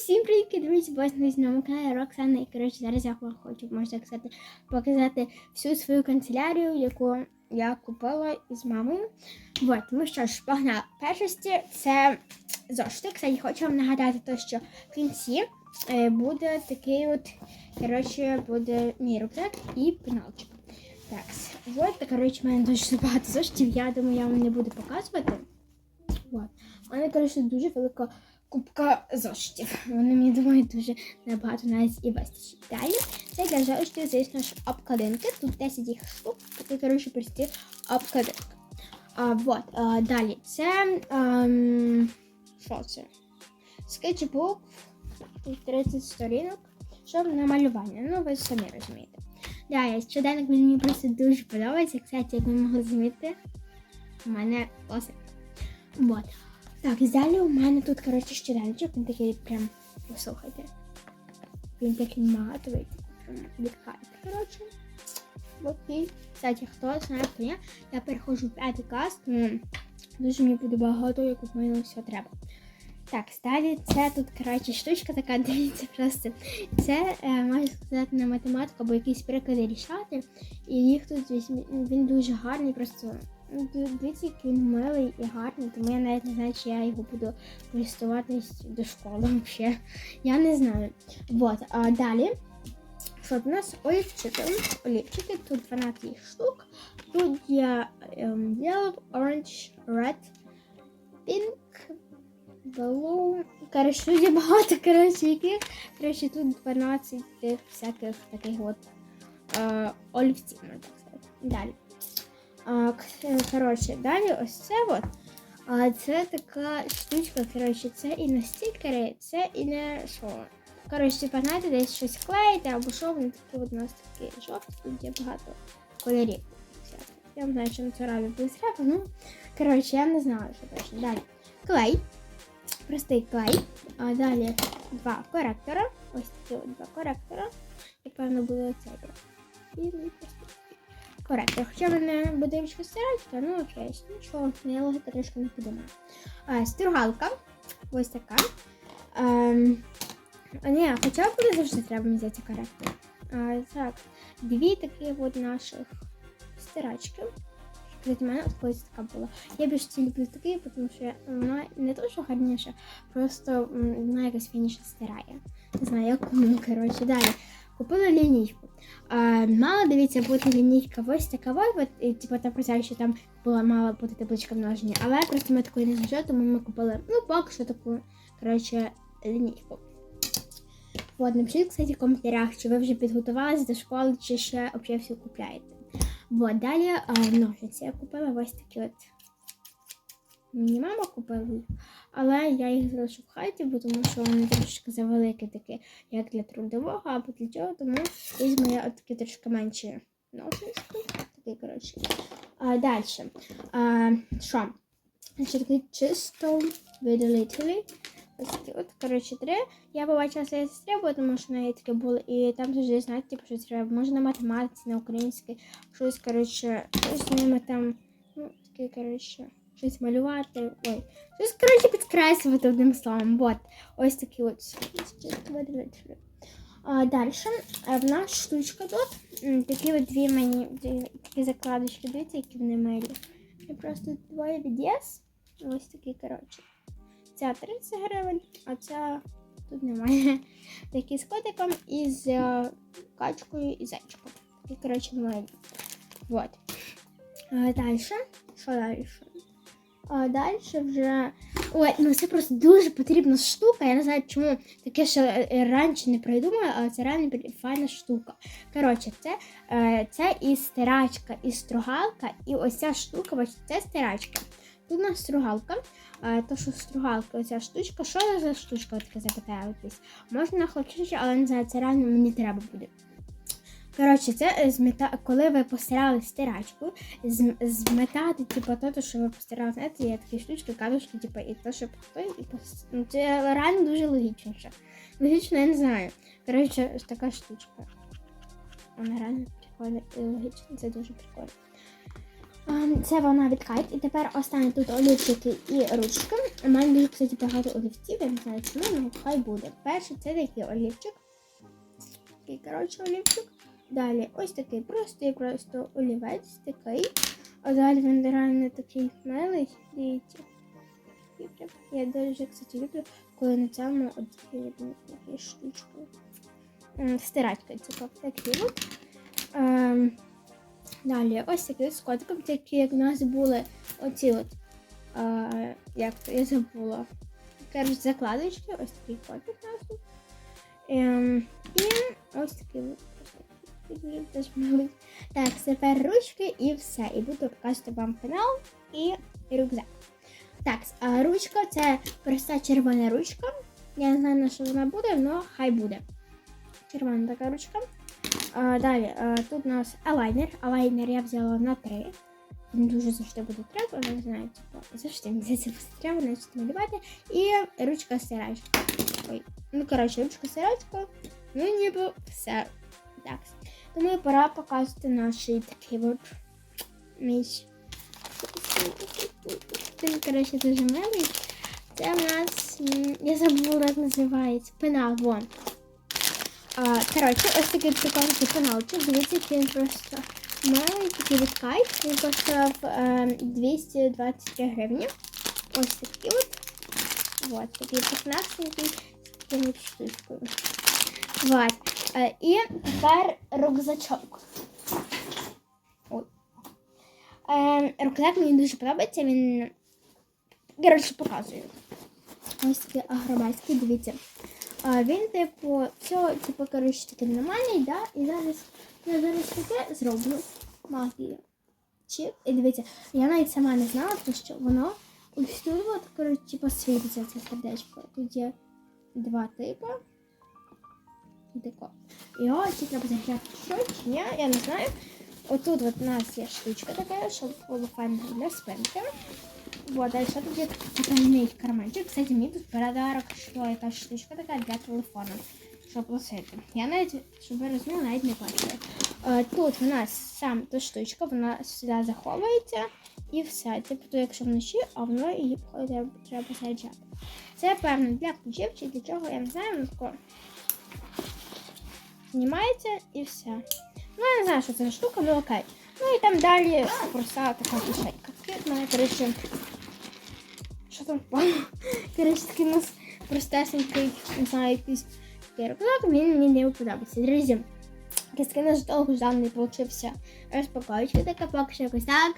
всім привіт, друзі! Вас на знову каналі Роксана. І коротше, зараз я хочу, можна так сказати, показати всю свою канцелярію, яку я купила із мамою. Вот, ну що ж, погнали. Першості це зошити. Кстати, хочу вам нагадати, то, що в кінці е, буде такий от, коротше, буде мій рюкзак і пеналчик. Так, от, коротше, в мене дуже багато зошитів, я думаю, я вам не буду показувати. Вот. У мене, коротше, дуже велика кубка зошитів. Вони, мені думаю, дуже набагато навіть і вистачить. Далі це для зошитів, звісно ж, обкладинки. Тут 10 їх штук, такі, коротше, прості обкладинки. А, вот, а, далі це. ем, що це? Скетчбук, тут 30 сторінок, щоб на малювання. Ну, ви самі розумієте. Далі, щоденник мені просто дуже подобається. Кстати, як ви могли замітити, у мене лосик. Вот. Так, і далі у мене тут, коротше, щоденчик, він такий прям, послухайте. Він такий матовий, прям відкайте, коротше. І, кстати, хто знає, хто я, я переходжу в п'ятий клас, тому дуже мені буде багато, як у мене все треба. Так, далі це тут, коротше, штучка така, дивіться просто. Це, е, можна сказати, на математику або якісь приклади рішати. І їх тут він дуже гарний, просто ну, дивіться, який милий і гарний, тому я навіть не знаю, чи я його буду користуватись до школи взагалі. Я не знаю. Вот, а далі. Тут у нас олівчики? Олівчики, тут 12 їх штук. Тут є ем, yellow, orange, red, pink, blue. Коротше, є багато коротше, яких. Тут 12 всяких таких от е, олівців, можна так сказати. Далі. А, коротше, далі ось це от. А це така штучка, коротше, це і на стікери, це і на що. Коротше, знаєте, десь щось клеїти або що, вони такі у нас такі жовті, тут є багато кольорів. Я не знаю, на це раві буде треба, ну, коротше, я не знаю, що точно. Далі. Клей. Простий клей. А далі два коректора. Ось такі от два коректора. І певно буде цей. І простий коректор. Хоча мене буде річка стирати, ну окей, нічого, я логіка трішки не подумаю. А, стругалка. Ось така. Ем, а, ні, хоча буде завжди треба мені взяти коректор. Так, дві такі от наших стирачки. Кстати, в мене колись така була. Я більше ці люблю такі, тому що вона не то, що гарніша, просто вона якось фініше стирає. Не знаю, як кому, коротше. Далі. Купила лінійку. А, мала, дивіться, бути лінійка ось така, от, і, типу, там писали, що там була мала бути табличка множення, але просто ми такої не знайшли, тому ми купили, ну, поки що таку, коротше, лінійку. От, напишіть, кстати, в коментарях, чи ви вже підготувалися до школи, чи ще взагалі все купляєте. Вот, далі а, ножниці. Я купила ось такі от. Мені мама купила їх, але я їх залишу в хаті, бо тому що вони трошки завеликі такі, як для трудового, або для чого, тому візьму я от трошки менші ножниці. Такі, коротше. А, далі. А, що? Такий чисто видалителі. Ось такі от, коротше, три. Я побачила своєї сестри, тому що неї таке було, і там завжди знаєте, типу, що треба. Може на математиці, на українській, щось, коротше, з ними там, ну, таке, коротше, щось малювати. Ой, щось, коротше, підкреслювати одним словом. Вот. Ось такі от. А, далі. В нас штучка тут. Такі от дві мені такі закладочки, дивіться, які вони милі. І просто двоє від Yes. Ось такі, коротше. Ця 30 гривень, а ця тут немає. Такі з котиком і з е, качкою і зайчиком. Такі, коротше, милі. Вот. Далі. Що далі? А далі вже. Ой, ну це просто дуже потрібна штука. Я не знаю, чому таке ще е, раніше не придумала, але це реально файна штука. Коротше, це, е, це і стирачка, і стругалка, і ось ця штука, ось це стирачка. Тут у нас стругалка. А, то, що стругалка, оця штучка, що це за штучка, от десь. Можна на хлопчичі, але не знаю, це реально мені треба буде. Коротше, це е, змета... коли ви постирали стирачку, зм- зметати, типу, то, що ви постирали, знаєте, є такі штучки, кадушки, типу, і то, що той, і пос... ну, це реально дуже логічніше. Логічно, я не знаю. Коротше, така штучка. Вона реально прикольна і логічна, це дуже прикольно. Ем, Це вона від. І тепер останні тут олівчики і ручки. У мене дуже, кстати, багато олівців, я не знаю чому, але хай буде. Перший це такий олівчик. Такий, коротше, олівчик. Далі ось такий простий просто олівець такий. А далі він реально такий милий. Дивіться. Я дуже, кстати, люблю, коли на цьому такі штучки. М, Стирачка, типу, такі от. Далі, ось такий з котиком, такі як у нас були оці от, е, як то я забула. Коротше, закладочки, ось такий котик у нас тут. Ем, і ось такий. Так, тепер ручки і все. І буду показувати вам пенал і рюкзак. Так, а ручка це проста червона ручка. Я не знаю, на що вона буде, але хай буде. Червона така ручка. А, далі, а, тут у нас алайнер. Алайнер я взяла на 3. Він дуже завжди буде треба, але не знаю, типу, завжди мені буде треба, значить малювати. І ручка стирачка. Ой. Ну, коротше, ручка стирачка. Ну, ніби все. Так. Тому пора показувати наш такий от міч. Він, коротше, дуже милий. Це в нас, я забула, як називається. Пенал, вон. Коротше, ось такий прикольний пеналчик. Дивіться, який він просто милий, такий від кайф. Він коштував е, 223 гривні. Ось такий от. Вот, такий пухнастенький з такими штучкою. Вот. Е, і тепер рюкзачок. Ой. Е, рюкзак мені дуже подобається, він, коротше, показую. Ось такий агромайський, дивіться. А, він, типу, все, типу, коротше, такий нормальний, да? І зараз я зараз таке зроблю магію. Чіп. І дивіться, я навіть сама не знала, тому що воно ось тут, от, коротше, типу, світиться це сердечко. Тут є два типи. І тако. Його чи треба заграти що, чи ні, я не знаю. Отут от у нас є штучка така, щоб було файно для спинки. Вот, дальше тут є потайний карманчик. Кстати, мені тут подарок, що якась штучка така для телефону, щоб носити. Я навіть, щоб ви розуміли, навіть не бачила. Е, Тут у нас сам та штучка, вона сюди заховується і все. Типу, то якщо вночі, а воно її треба, заряджати. Це певно для ключів чи для чого, я не знаю, ну тако знімається і все. Ну, я не знаю, що це за штука, але окей. Ну і там далі проста така кишенька. Тут мене, коротше, що там впало? Коротше, такий у нас простесенький, не знаю, якийсь рюкзак, він мені не подобається. Друзі, якийсь такий наш довгожданий получився розпаковочка така, поки що якось так.